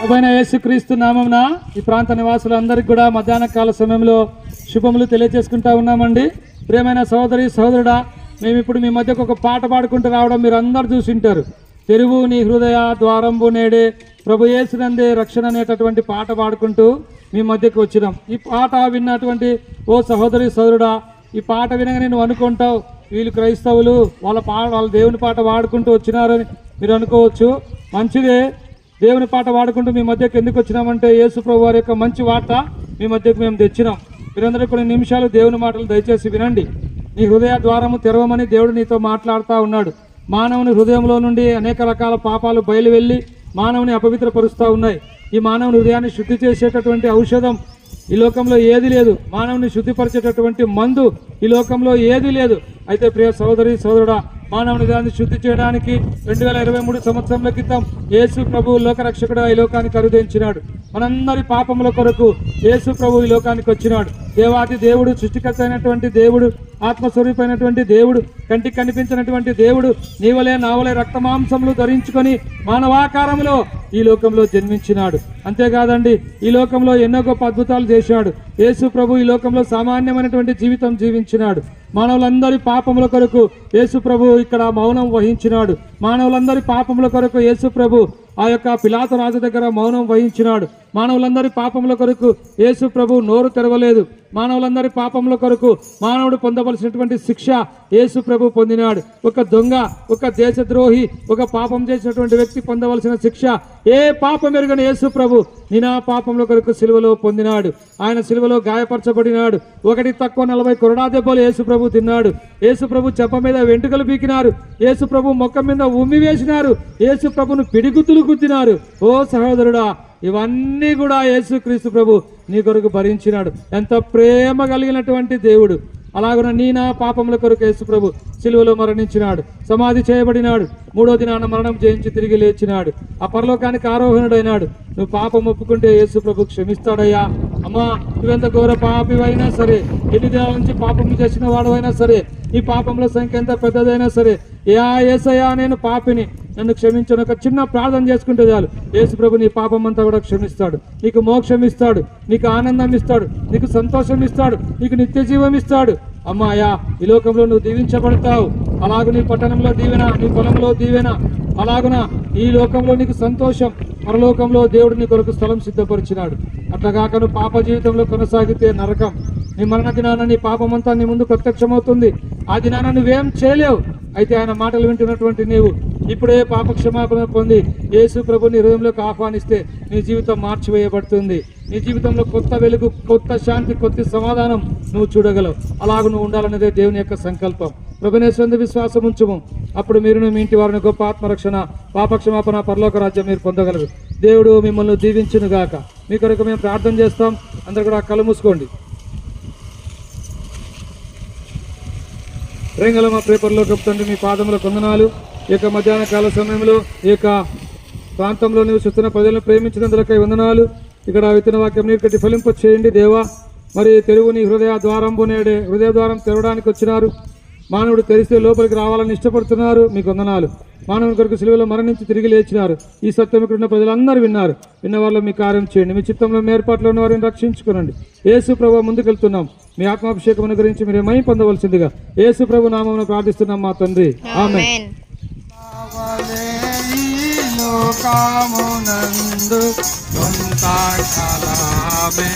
ప్రభువైన యేసుక్రీస్తు నామమున ఈ ప్రాంత నివాసులందరికీ కూడా మధ్యాహ్న కాల సమయంలో శుభములు తెలియజేసుకుంటా ఉన్నామండి. ప్రియమైన సహోదరి సహోదరుడా మేము ఇప్పుడు మీ మధ్యకు ఒక పాట పాడుకుంటూ రావడం మీరు అందరు చూసింటారు. తెరువు నీ హృదయ ద్వారంబు నేడే ప్రభు యేసునందే రక్షణ అనేటటువంటి పాట పాడుకుంటూ మీ మధ్యకు వచ్చినాం. ఈ పాట విన్నటువంటి ఓ సహోదరి సహోదరుడా ఈ పాట వినగానే నువ్వు అనుకుంటావు వీళ్ళు క్రైస్తవులు వాళ్ళ పా వాళ్ళ దేవుని పాట పాడుకుంటూ వచ్చినారని మీరు అనుకోవచ్చు. మంచిదే దేవుని పాట పాడుకుంటూ మీ మధ్యకు ఎందుకు వచ్చినామంటే యేసు ప్రభు వారి యొక్క మంచి వార్త మీ మధ్యకు మేము తెచ్చినాం. మీరందరూ కొన్ని నిమిషాలు దేవుని మాటలు దయచేసి వినండి. నీ హృదయ ద్వారము తెరవమని దేవుడు నీతో మాట్లాడుతూ ఉన్నాడు. మానవుని హృదయంలో నుండి అనేక రకాల పాపాలు బయలువెళ్ళి మానవుని అపవిత్రపరుస్తూ ఉన్నాయి. ఈ మానవుని హృదయాన్ని శుద్ధి చేసేటటువంటి ఔషధం ఈ లోకంలో ఏది లేదు. మానవుని శుద్ధిపరిచేటటువంటి మందు ఈ లోకంలో ఏది లేదు. అయితే ప్రియ సోదరి సోదరుడా మానవుని దాన్ని శుద్ధి చేయడానికి రెండు వేల ఇరవై మూడు సంవత్సరాల క్రితం యేసు ప్రభు లోకరక్షకుడు ఈ లోకానికి అరుదించినాడు. మనందరి పాపముల కొరకు యేసు ప్రభు ఈ లోకానికి వచ్చినాడు. దేవాది దేవుడు సృష్టికర్త అయినటువంటి దేవుడు ఆత్మస్వరూపమైనటువంటి దేవుడు కంటికి కనిపించినటువంటి దేవుడు నీవలే నావలే రక్తమాంసములు ధరించుకొని మానవాకారంలో ఈ లోకంలో జన్మించినాడు. అంతేకాదండి ఈ లోకంలో ఎన్నో గొప్ప అద్భుతాలు చేశాడు. యేసు ప్రభు ఈ లోకంలో సామాన్యమైనటువంటి జీవితం జీవించినాడు. మానవులందరి పాపముల కొరకు యేసు ప్రభు ఇక్కడ మౌనం వహించినాడు. మానవులందరి పాపముల కొరకు యేసు ప్రభు ఆ యొక్క పిలాత రాజు దగ్గర మౌనం వహించినాడు. మానవులందరి పాపముల కొరకు యేసు ప్రభు నోరు తెరవలేదు. మానవులందరి పాపముల కొరకు మానవుడు పొందవలసినటువంటి శిక్ష యేసు ప్రభు పొందినాడు. ఒక దొంగ ఒక దేశద్రోహి ఒక పాపం చేసినటువంటి వ్యక్తి పొందవలసిన శిక్ష ఏ పాపం ఎరుగని యేసు ప్రభు నినా పాపముల కొరకు సిలువలో పొందినాడు. ఆయన సిలువలో గాయపరచబడినాడు. ఒకటి తక్కువ నలభై కొరడా దెబ్బలు యేసు ప్రభు తిన్నాడు. యేసు ప్రభు చెప్ప మీద వెంట్రుకలు పీకినారు. యేసు ప్రభు మొక్క మీద ఉమ్మి వేసినారు. యేసు ప్రభును పిడిగుద్దులు గుద్దినారు. ఓ సహోదరుడా ఇవన్నీ కూడా యేసు క్రీస్తు ప్రభు నీ కొరకు భరించినాడు. ఎంత ప్రేమ కలిగినటువంటి దేవుడు. అలాగున నీ నా పాపముల కొరకు యేసు ప్రభు సిలువలో మరణించినాడు. సమాధి చేయబడినాడు. మూడో దినాన మరణం జయించి తిరిగి లేచినాడు. ఆ పరలోకానికి ఆరోహణుడైనాడు. నువ్వు పాపం ఒప్పుకుంటే యేసు ప్రభు క్షమిస్తాడయ్యా. అమ్మా నువ్వెంత ఘోర పాపివైనా సరే ఎన్ని దినాల నుంచి పాపం చేసిన వాడవైనా సరే ఈ పాపముల సంఖ్య ఎంత పెద్దదైనా సరే యా ఏసయ్యా నేను పాపిని. నన్ను క్షమించను ఒక చిన్న ప్రార్థన చేసుకుంటే చాలు. యేసుప్రభు నీ పాపం అంతా కూడా క్షమిస్తాడు. నీకు మోక్షం ఇస్తాడు. నీకు ఆనందం ఇస్తాడు. నీకు సంతోషం ఇస్తాడు. నీకు నిత్య జీవం ఇస్తాడు. అమ్మాయా ఈ లోకంలో నువ్వు దీవించబడతావు. అలాగ నీ పట్టణంలో దీవెన నీ పొలంలో దీవెన. అలాగున ఈ లోకంలో నీకు సంతోషం. పరలోకంలో దేవుడు నీ కొరకు స్థలం సిద్ధపరిచినాడు. అట్లాగాక నువ్వు పాప జీవితంలో కొనసాగితే నరకం. నీ మరణ దినాన నీ పాపమంతా నీ ముందు ప్రత్యక్షమవుతుంది. ఆ దినాన నువ్వేం చేయలేవు. అయితే ఆయన మాటలు వింటున్నటువంటి నీవు ఇప్పుడే పాప క్షమాపణ పొంది యేసు ప్రభుని హృదయంలోకి ఆహ్వానిస్తే నీ జీవితం మార్చివేయబడుతుంది. నీ జీవితంలో కొత్త వెలుగు కొత్త శాంతి కొత్త సమాధానం నువ్వు చూడగలవు. అలాగ నువ్వు ఉండాలనేదే దేవుని యొక్క సంకల్పం. ప్రభునేశ్వంద విశ్వాసం ఉంచుము. అప్పుడు మీరు మీ ఇంటి వారిని గొప్ప ఆత్మరక్షణ పాపక్షమాపణ పరలోక రాజ్యం మీరు పొందగలరు. దేవుడు మిమ్మల్ని దీవించును గాక. మీ కొరకు మేము ప్రార్థన చేస్తాం. అందరు కూడా కళ్ళు మూసుకోండి. రేంగల మా పేపర్లో చెప్తుంటే మీ పాదముల కొందనాలు. ఈ యొక్క మధ్యాహ్న కాల సమయంలో ఈ యొక్క ప్రాంతంలో నివసిస్తున్న ప్రజలను ప్రేమించినందులకై వందనాలు. ఇక్కడ విత్తన వాక్యం కట్టి ఫలింప చేయండి దేవా. మరి తెరువుని హృదయ ద్వారం నేడే హృదయ ద్వారం తెరవడానికి వచ్చినారు. మానవుడు తెరిస్తే లోపలికి రావాలని ఇష్టపడుతున్నారు. మీకు వందనాలు. మానవుని కొరకు సిలువలో మరణించి తిరిగి లేచినారు. ఈ సత్యం ఇక్కడ ఉన్న ప్రజలందరూ విన్నారు. విన్న వాళ్ళు మీ కార్యం చేయండి. మీ చిత్తంలో మీ ఏర్పాట్లో ఉన్న వారిని రక్షించుకునండి. యేసు ప్రభు ముందుకెళ్తున్నాం. మీ ఆత్మాభిషేకం గురించి మీరు ఏమై పొందవలసిందిగా యేసు ప్రభు నామమును ప్రార్థిస్తున్నాం మా తండ్రి. ఆమె কামনন্দ সন্তান সালামে।